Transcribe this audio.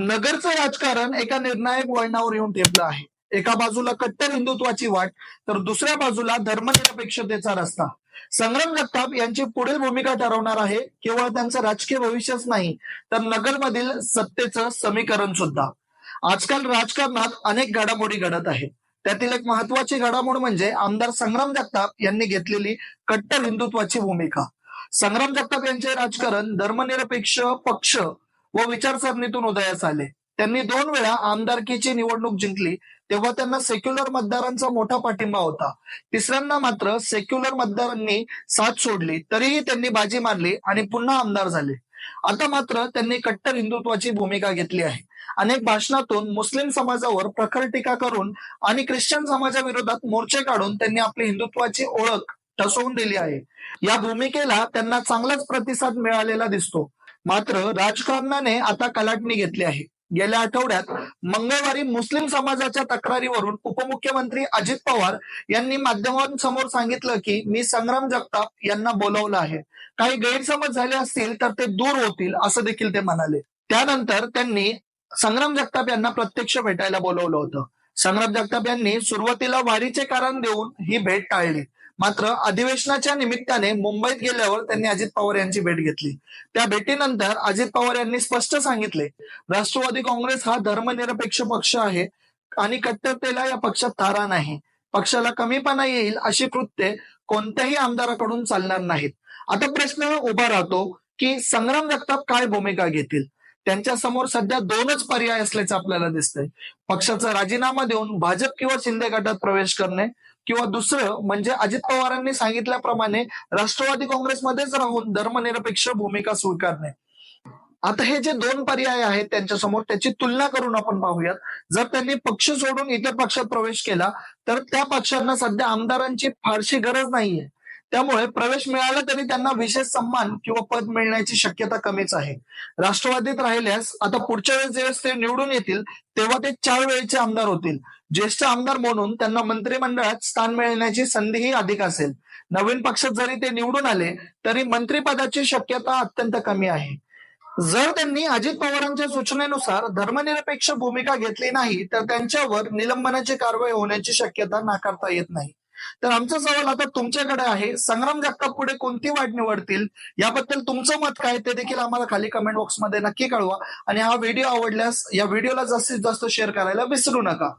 नगरचं राजकारण एका निर्णायक वळणावर येऊन ठेपलं आहे. एका बाजूला कट्टर हिंदुत्वाची वाट तर दुसऱ्या बाजूला धर्मनिरपेक्षतेचा रस्ता. संग्राम जगताप यांची पुढील भूमिका ठरवणार आहे. केवळ त्यांचं राजकीय भविष्यच नाही तर नगरमधील सत्तेचं समीकरण सुद्धा. आजकाल राजकारणात अनेक घडामोडी घडत आहेत. त्यातील एक महत्वाची घडामोड म्हणजे आमदार संग्राम जगताप यांनी घेतलेली कट्टर हिंदुत्वाची भूमिका. संग्राम जगताप यांचे राजकारण धर्मनिरपेक्ष पक्ष व विचारसरणीतून उदयास आले. त्यांनी दोन वेळा आमदारकीची निवडणूक जिंकली तेव्हा त्यांना सेक्युलर मतदारांचा मोठा पाठिंबा होता. तिसऱ्यांदा मात्र सेक्युलर मतदारांनी साथ सोडली तरीही त्यांनी बाजी मारली आणि पुन्हा आमदार झाले. आता मात्र त्यांनी कट्टर हिंदुत्वाची भूमिका घेतली आहे. अनेक भाषणातून मुस्लिम समाजावर प्रखर टीका करून आणि ख्रिश्चन समाजाविरोधात मोर्चे काढून त्यांनी आपली हिंदुत्वाची ओळख ठसवून दिली आहे. या भूमिकेला त्यांना चांगलाच प्रतिसाद मिळालेला दिसतो. मात्र राजकारणाने आता कलाटणी घेतली आहे. गेल्या आठवड्यात मंगळवारी मुस्लिम समाजाच्या तक्रारीवरून उपमुख्यमंत्री अजित पवार यांनी माध्यमांसमोर सांगितलं की मी संग्राम जगताप यांना बोलवलं आहे. काही गैरसमज झाले असतील तर ते दूर होतील असं देखील ते म्हणाले. त्यानंतर त्यांनी संग्राम जगताप यांना प्रत्यक्ष भेटायला बोलवलं होतं. संग्राम जगताप यांनी सुरुवातीला वारीचे कारण देऊन ही भेट टाळली. मात्र अधिवेशनाच्या निमित्ताने मुंबईत गेल्यावर त्यांनी अजित पवार यांची भेट घेतली. त्या भेटीनंतर अजित पवार यांनी स्पष्ट सांगितले राष्ट्रवादी काँग्रेस हा धर्मनिरपेक्ष पक्ष आहे आणि कट्टरतेला या पक्षात तारा नाही. पक्षाला कमीपणा येईल अशी कृत्ये कोणत्याही आमदाराकडून चालणार नाहीत. आता प्रश्न उभा राहतो की संग्राम जगताप काय भूमिका घेतील? त्यांच्यासमोर सध्या दोनच पर्याय असल्याचं आपल्याला दिसतंय. पक्षाचा राजीनामा देऊन भाजप किंवा शिंदे गटात प्रवेश करणे किंवा दुसरं म्हणजे अजित पवारांनी सांगितल्याप्रमाणे राष्ट्रवादी काँग्रेसमध्येच राहून धर्मनिरपेक्ष भूमिका स्वीकारणे. आता हे जे दोन पर्याय आहेत त्यांच्यासमोर त्याची तुलना करून आपण पाहूयात. जर त्यांनी पक्ष सोडून इतर पक्षात प्रवेश केला तर त्या पक्षांना सध्या आमदारांची फारशी गरज नाहीये. त्यामुळे प्रवेश मिळाला तरी त्यांना विशेष सन्मान किंवा पद मिळण्याची शक्यता कमीच आहे. राष्ट्रवादीत राहिल्यास आता पुढच्या वेळेस जेव्हा ते निवडून येतील तेव्हा ते चार वेळेचे आमदार होतील. ज्येष्ठ आमदार म्हणून त्यांना मंत्रिमंडळात स्थान मिळण्याची संधीही अधिक असेल. नवीन पक्षात जरी ते निवडून आले तरी मंत्रिपदाची शक्यता अत्यंत कमी आहे. जर त्यांनी अजित पवारांच्या सूचनेनुसार धर्मनिरपेक्ष भूमिका घेतली नाही तर त्यांच्यावर निलंबनाची कारवाई होण्याची शक्यता नाकारता येत नाही. तर आमचा सवाल आता तुमच्याकडे आहे. संग्राम जगताप पुढे कोणती वाट निवडतील? याबद्दल तुमचं मत काय ते देखील आम्हाला खाली कमेंट बॉक्समध्ये नक्की कळवा. आणि हा व्हिडिओ आवडल्यास या व्हिडिओला जास्तीत जास्त शेअर करायला विसरू नका.